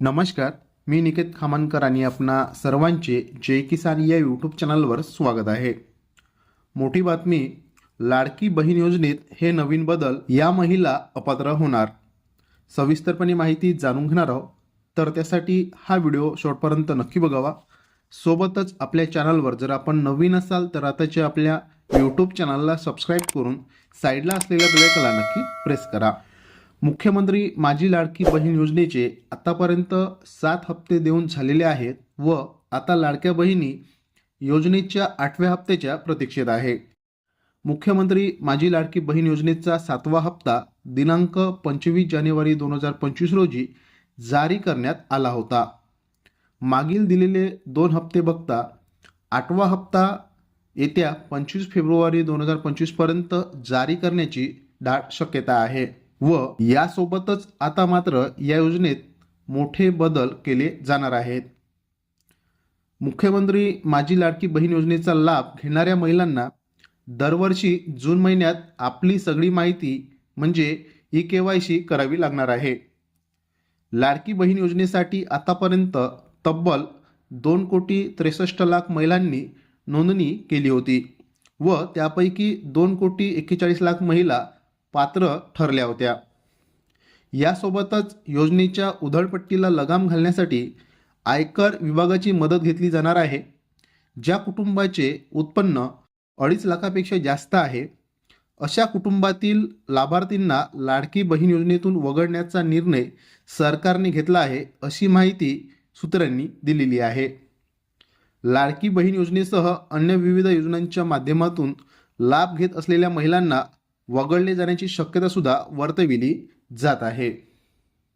नमस्कार मी निकेत खामानकर आणि आपणा सर्वांचे जय किसान या यूट्यूब चॅनलवर स्वागत आहे. मोठी बातमी लाडकी बहीण योजनेत हे नवीन बदल या महिला अपात्र होणार. सविस्तरपणे माहिती जाणून घेणार आहोत तर त्यासाठी हा व्हिडिओ शेवटपर्यंत नक्की बघावा. सोबतच आपल्या चॅनलवर जर आपण नवीन असाल तर आताच्या आपल्या यूट्यूब चॅनलला सबस्क्राईब करून साईडला असलेल्या बेलायकला नक्की प्रेस करा. मुख्यमंत्री माझी लाडकी बहीण योजनेचे आतापर्यंत सात हप्ते देऊन झालेले आहेत व आता लाडक्या बहिणी योजनेच्या आठव्या हप्त्याच्या प्रतीक्षेत आहे. मुख्यमंत्री माझी लाडकी बहीण योजनेचा सातवा हप्ता दिनांक पंचवीस जानेवारी दोन हजार पंचवीस रोजी जारी करण्यात आला होता. मागील दिलेले दोन हप्ते बघता आठवा हप्ता येत्या पंचवीस फेब्रुवारी दोन हजार पंचवीसपर्यंत जारी करण्याची दाट शक्यता आहे. व यासोबतच आता मात्र या योजनेत मोठे बदल केले जाणार आहेत. मुख्यमंत्री माझी लाडकी बहीण योजनेचा लाभ घेणाऱ्या महिलांना दरवर्षी जून महिन्यात आपली सगळी माहिती म्हणजे ई के वाय सी करावी लागणार आहे. लाडकी बहीण योजनेसाठी आतापर्यंत तब्बल दोन कोटी त्रेसष्ट लाख महिलांनी नोंदणी केली होती व त्यापैकी दोन कोटी एक्केचाळीस लाख महिला पात्र ठरल्या होत्या. यासोबतच योजनेच्या उधळपट्टीला लगाम घालण्यासाठी आयकर विभागाची मदत घेतली जाणार आहे. ज्या कुटुंबाचे उत्पन्न अडीच लाखापेक्षा जास्त आहे अशा कुटुंबातील लाभार्थींना लाडकी बहीण योजनेतून वगळण्याचा निर्णय सरकारने घेतला आहे अशी माहिती सूत्रांनी दिलेली आहे. लाडकी बहीण योजनेसह अन्य विविध योजनांच्या माध्यमातून लाभ घेत असलेल्या महिलांना वगळले जाण्याची शक्यता सुद्धा वर्तविली जात आहे.